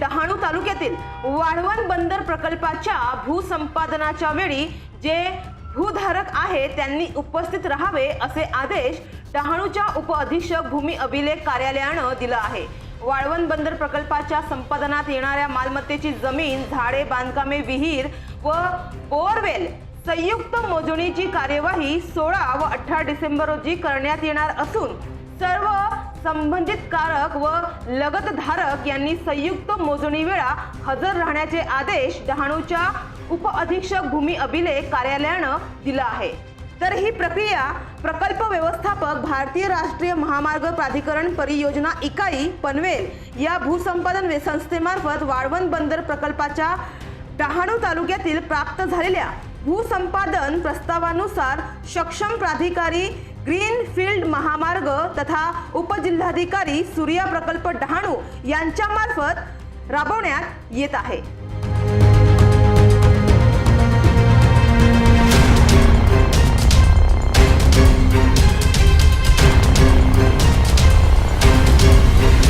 डहाणू तालुक्यातील वाळवण बंदर प्रकल्पाच्या भूसंपादनाच्या वेळी जे भूधारक आहे त्यांनी उपस्थित राहावे असे आदेश डहाणूच्या उपअधीक्षक भूमी अभिलेख कार्यालयानं दिलं आहे. वाळवण बंदर प्रकल्पाच्या संपादनात येणाऱ्या मालमत्तेची जमीन झाडे बांधकामे विहीर व बोरवेल संयुक्त मोजणीची कार्यवाही सोळा व अठरा डिसेंबर रोजी करण्यात येणार असून सर्व संबंधित कारक व लगतधारक यांनी संयुक्त मोजणी वेळा हजर राहण्याचे आदेश डहाणूच्या उपअधीक्षक भूमी अभिलेख कार्यालयानं दिला आहे. तर ही प्रक्रिया प्रकल्प व्यवस्थापक भारतीय राष्ट्रीय महामार्ग प्राधिकरण परियोजना इकाई पनवेल या भूसंपादन वे- संस्थेमार्फत वाळवण बंदर प्रकल्पाच्या डहाणू तालुक्यातील प्राप्त झालेल्या भूसंपादन प्रस्तावानुसार सक्षम प्राधिकारी ग्रीनफील्ड महामार्ग तथा उपजिल्हाधिकारी सूर्या प्रकल्प डहाणू यांच्यामार्फत राबवण्यात येत आहे.